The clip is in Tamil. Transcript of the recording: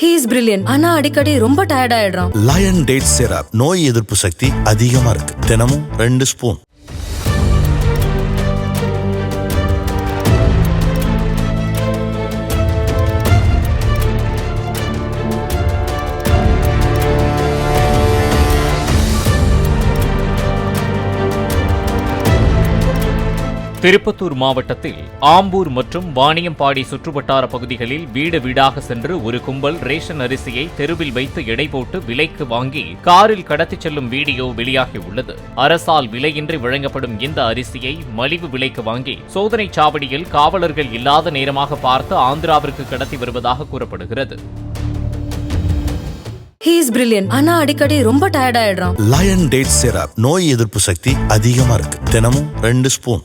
ஹீ இஸ் பிரில்லியன் ஆனா அடிக்கடி ரொம்ப டயர்ட் ஆயிடுறான். லயன் டேட் சிரப் நோய் எதிர்ப்பு சக்தி அதிகமா இருக்கு. தினமும் ரெண்டு ஸ்பூன் திருப்பத்தூர் மாவட்டத்தில் ஆம்பூர் மற்றும் வாணியம்பாடி சுற்றுவட்டார பகுதிகளில் வீடு வீடாக சென்று ஒரு கும்பல் ரேஷன் அரிசியை தெருவில் வைத்து எடை போட்டு விலைக்கு வாங்கி காரில் கடத்திச் செல்லும் வீடியோ வெளியாகியுள்ளது அரசால் விலையின்றி வழங்கப்படும் இந்த அரிசியை மலிவு விலைக்கு வாங்கி சோதனைச் சாவடியில் காவலர்கள் இல்லாத நேரமாக பார்த்து ஆந்திராவிற்கு கடத்தி வருவதாக கூறப்படுகிறது. ஹீ இஸ் பிரில்லியன்ட் ஆனா அடிக்கடி ரொம்ப டயர்ட் ஆயிடுறான். லயன் டேட் சிரப் நோய் எதிர்ப்பு சக்தி அதிகமா இருக்கு. தினமும் ரெண்டு ஸ்பூன்